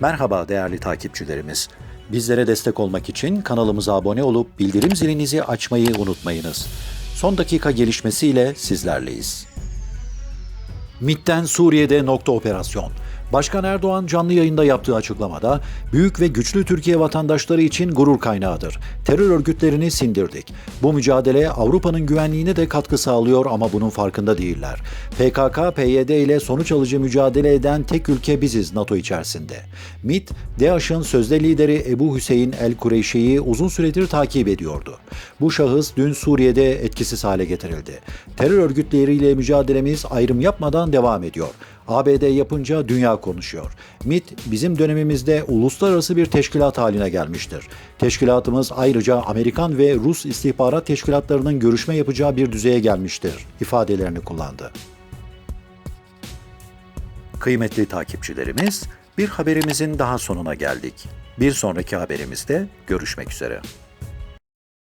Merhaba değerli takipçilerimiz. Bizlere destek olmak için kanalımıza abone olup bildirim zilinizi açmayı unutmayınız. Son dakika gelişmesiyle sizlerleyiz. MİT'ten Suriye'de nokta operasyon. Başkan Erdoğan canlı yayında yaptığı açıklamada büyük ve güçlü Türkiye vatandaşları için gurur kaynağıdır. Terör örgütlerini sindirdik. Bu mücadele Avrupa'nın güvenliğine de katkı sağlıyor ama bunun farkında değiller. PKK, PYD ile sonuç alıcı mücadele eden tek ülke biziz NATO içerisinde. MİT, DAEŞ'ın sözde lideri Ebu Hüseyin El-Kureyşi'yi uzun süredir takip ediyordu. Bu şahıs dün Suriye'de etkisiz hale getirildi. Terör örgütleriyle mücadelemiz ayrım yapmadan devam ediyor. ABD yapınca dünya konuşuyor. MIT bizim dönemimizde uluslararası bir teşkilat haline gelmiştir. Teşkilatımız ayrıca Amerikan ve Rus istihbarat teşkilatlarının görüşme yapacağı bir düzeye gelmiştir ifadelerini kullandı. Kıymetli takipçilerimiz, bir haberimizin daha sonuna geldik. Bir sonraki haberimizde görüşmek üzere.